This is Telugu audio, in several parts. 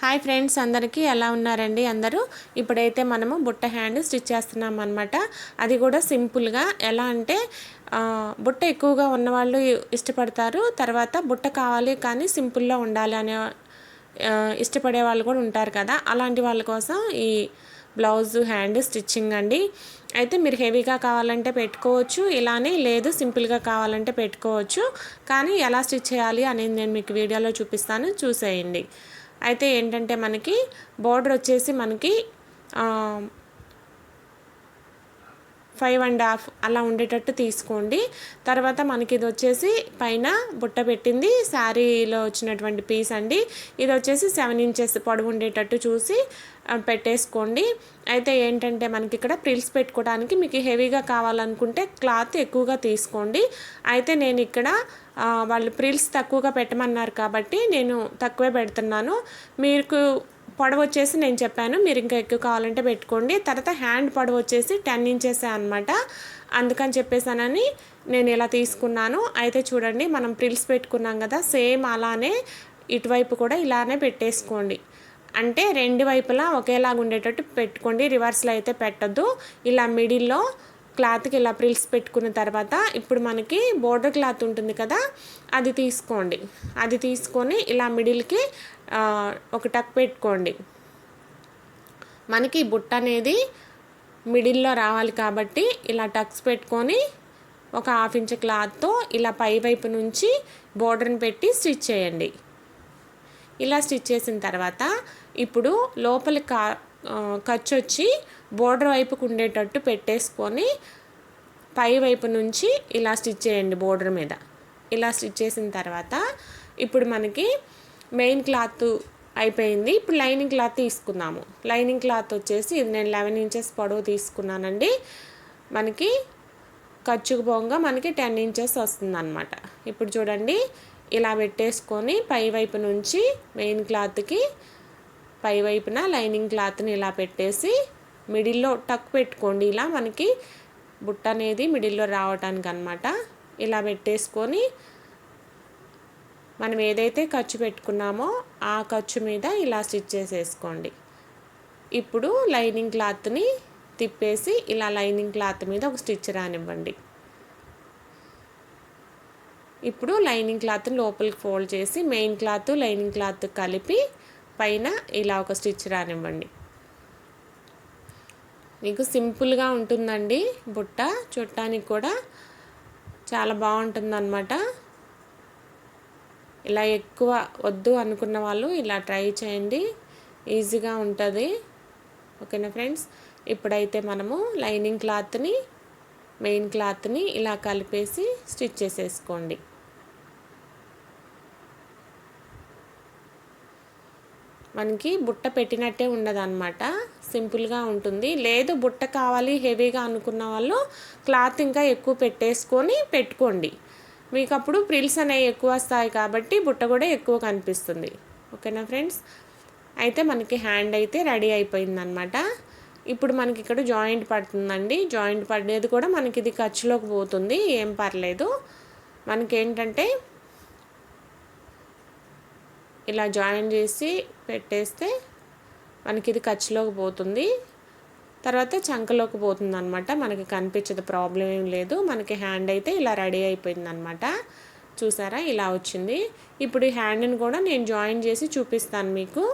హాయ్ ఫ్రెండ్స్ అందరికీ ఎలా ఉన్నారండి? అందరూ ఇప్పుడైతే మనము బుట్ట హ్యాండ్ స్టిచ్ చేస్తున్నాం అనమాట అది కూడా సింపుల్గా. ఎలా అంటే బుట్ట ఎక్కువగా ఉన్నవాళ్ళు ఇష్టపడతారు. తర్వాత బుట్ట కావాలి కానీ సింపుల్లో ఉండాలి అనే ఇష్టపడే వాళ్ళు కూడా ఉంటారు కదా. అలాంటి వాళ్ళ కోసం ఈ బ్లౌజ్ హ్యాండ్ స్టిచ్చింగ్ అండి. అయితే మీరు హెవీగా కావాలంటే పెట్టుకోవచ్చు. ఇలానే లేదు సింపుల్గా కావాలంటే పెట్టుకోవచ్చు. కానీ ఎలా స్టిచ్ చేయాలి అనేది నేను మీకు వీడియోలో చూపిస్తాను. చూసేయండి. అయితే ఏంటంటే మనకి బోర్డర్ వచ్చేసి మనకి ఫైవ్ అండ్ హాఫ్ అలా ఉండేటట్టు తీసుకోండి. తర్వాత మనకి ఇది వచ్చేసి పైన బుట్ట పెట్టింది. శారీలో వచ్చినటువంటి పీస్ అండి. ఇది వచ్చేసి సెవెన్ ఇంచెస్ పొడవు ఉండేటట్టు చూసి పెట్టేసుకోండి. అయితే ఏంటంటే మనకి ఇక్కడ ప్రిల్స్ పెట్టుకోవడానికి మీకు హెవీగా కావాలనుకుంటే క్లాత్ ఎక్కువగా తీసుకోండి. అయితే నేను ఇక్కడ వాళ్ళు ప్రిల్స్ తక్కువగా పెట్టమన్నారు కాబట్టి నేను తక్కువే పెడుతున్నాను. మీకు పొడవు వచ్చేసి నేను చెప్పాను మీరు ఇంకా ఎక్కువ కావాలంటే పెట్టుకోండి. తర్వాత హ్యాండ్ పొడవు వచ్చేసి టెన్ ఇంచెసే అనమాట అందుకని చెప్పేసానని నేను ఇలా తీసుకున్నాను. అయితే చూడండి మనం ప్రిల్స్ పెట్టుకున్నాం కదా సేమ్ అలానే ఇటువైపు కూడా ఇలానే పెట్టేసుకోండి. అంటే రెండు వైపులా ఒకేలాగా ఉండేటట్టు పెట్టుకోండి రివర్స్లో అయితే పెట్టద్దు. ఇలా మిడిల్లో క్లాత్కి ఇలా ప్రిల్స్ పెట్టుకున్న తర్వాత ఇప్పుడు మనకి బోర్డర్ క్లాత్ ఉంటుంది కదా అది తీసుకోండి. అది తీసుకొని ఇలా మిడిల్కి ఒక టక్ పెట్టుకోండి. మనకి బుట్ట అనేది మిడిల్లో రావాలి కాబట్టి ఇలా టక్స్ పెట్టుకొని ఒక హాఫ్ ఇంచ్ క్లాత్తో ఇలా పై వైపు నుంచి బోర్డర్ని పెట్టి స్టిచ్ చేయండి. ఇలా స్టిచ్ చేసిన తర్వాత ఇప్పుడు లోపలి కా ఖర్చు వచ్చి బోర్డర్ వైపుకు ఉండేటట్టు పెట్టేసుకొని పై వైపు నుంచి ఇలా స్టిచ్ చేయండి బోర్డర్ మీద. ఇలా స్టిచ్ చేసిన తర్వాత ఇప్పుడు మనకి మెయిన్ క్లాత్ అయిపోయింది. ఇప్పుడు లైనింగ్ క్లాత్ తీసుకుందాము. లైనింగ్ క్లాత్ వచ్చేసి ఇది నేను లెవెన్ ఇంచెస్ పొడవు తీసుకున్నానండి. మనకి ఖర్చుకు పోగా మనకి టెన్ ఇంచెస్ వస్తుందన్నమాట. ఇప్పుడు చూడండి ఇలా పెట్టేసుకొని పై వైపు నుంచి మెయిన్ క్లాత్కి పై వైపున లైనింగ్ క్లాత్ని ఇలా పెట్టేసి మిడిల్లో టక్ పెట్టుకోండి. ఇలా మనకి బుట్ట అనేది మిడిల్లో రావటానికి అనమాట ఇలా పెట్టేసుకొని మనం ఏదైతే ఖర్చు పెట్టుకున్నామో ఆ ఖర్చు మీద ఇలా స్టిచ్ చేసేసుకోండి. ఇప్పుడు లైనింగ్ క్లాత్ని తిప్పేసి ఇలా లైనింగ్ క్లాత్ మీద ఒక స్టిచ్ రానివ్వండి. ఇప్పుడు లైనింగ్ క్లాత్ని లోపలికి ఫోల్డ్ చేసి మెయిన్ క్లాత్ లైనింగ్ క్లాత్ కలిపి పైన ఇలా ఒక స్టిచ్ రానివ్వండి. మీకు సింపుల్గా ఉంటుందండి బుట్ట. చుట్టానికి కూడా చాలా బాగుంటుందన్నమాట. ఇలా ఎక్కువ వద్దు అనుకున్న వాళ్ళు ఇలా ట్రై చేయండి. ఈజీగా ఉంటుంది. ఓకేనా ఫ్రెండ్స్? ఇప్పుడైతే మనము లైనింగ్ క్లాత్ని మెయిన్ క్లాత్ని ఇలా కలిపేసి స్టిచ్ చేసేసుకోండి. మనకి బుట్ట పెట్టినట్టే ఉండదు అనమాట సింపుల్గా ఉంటుంది. లేదు బుట్ట కావాలి హెవీగా అనుకున్న వాళ్ళు క్లాత్ ఇంకా ఎక్కువ పెట్టేసుకొని పెట్టుకోండి. మీకు అప్పుడు ప్రిల్స్ అనేవి ఎక్కువ వస్తాయి కాబట్టి బుట్ట కూడా ఎక్కువ కనిపిస్తుంది. ఓకేనా ఫ్రెండ్స్? అయితే మనకి హ్యాండ్ అయితే రెడీ అయిపోయిందనమాట ఇప్పుడు మనకి ఇక్కడ జాయింట్ పడుతుందండి. జాయింట్ పడేది కూడా మనకి ఇది ఖర్చులోకి పోతుంది. ఏం పర్లేదు. మనకేంటంటే ఇలా జాయిన్ చేసి పెట్టేస్తే మనకి ఇది ఖర్చులోకి పోతుంది. తర్వాత చంకలోకి పోతుంది అనమాట మనకి కనిపించదు ప్రాబ్లం ఏం లేదు. మనకి హ్యాండ్ అయితే ఇలా రెడీ అయిపోయింది అనమాట చూసారా? ఇలా వచ్చింది. ఇప్పుడు ఈ హ్యాండ్ని కూడా నేను జాయిన్ చేసి చూపిస్తాను మీకు.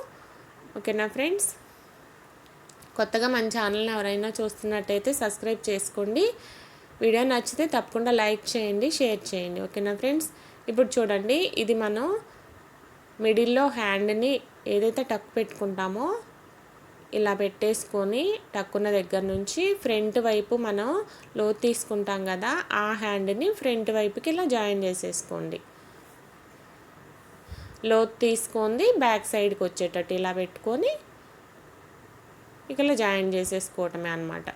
ఓకేనా ఫ్రెండ్స్? కొత్తగా మన ఛానల్ని ఎవరైనా చూస్తున్నట్టయితే సబ్స్క్రైబ్ చేసుకోండి. వీడియో నచ్చితే తప్పకుండా లైక్ చేయండి షేర్ చేయండి. ఓకేనా ఫ్రెండ్స్? ఇప్పుడు చూడండి. ఇది మనం మిడిల్లో హ్యాండ్ని ఏదైతే టక్ పెట్టుకుంటామో ఇలా పెట్టేసుకొని టక్కున్న దగ్గర నుంచి ఫ్రంట్ వైపు మనం లో తీసుకుంటాం కదా ఆ హ్యాండ్ని ఫ్రంట్ వైపుకి ఇలా జాయిన్ చేసేసుకోండి. లో తీసుకొని బ్యాక్ సైడ్కి వచ్చేటట్టు ఇలా పెట్టుకొని ఇక ఇలా జాయిన్ చేసేసుకోవటమే అనమాట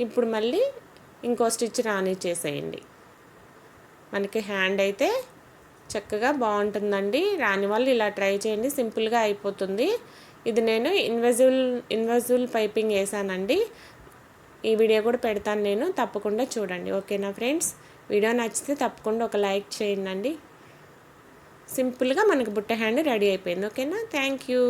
ఇప్పుడు మళ్ళీ ఇంకో స్టిచ్ రానిచ్చేసేయండి. మనకి హ్యాండ్ అయితే చక్కగా బాగుంటుందండి. రాని వాళ్ళు ఇలా ట్రై చేయండి. సింపుల్గా అయిపోతుంది. ఇది నేను ఇన్వెజిబుల్ ఇన్వెజిబుల్ పైపింగ్ వేసానండి. ఈ వీడియో కూడా పెడతాను నేను. తప్పకుండా చూడండి. ఓకేనా ఫ్రెండ్స్? వీడియో నచ్చితే తప్పకుండా ఒక లైక్ చేయండి. సింపుల్గా మనకు బుట్ట హ్యాండ్ రెడీ అయిపోయింది. ఓకేనా? Thank you.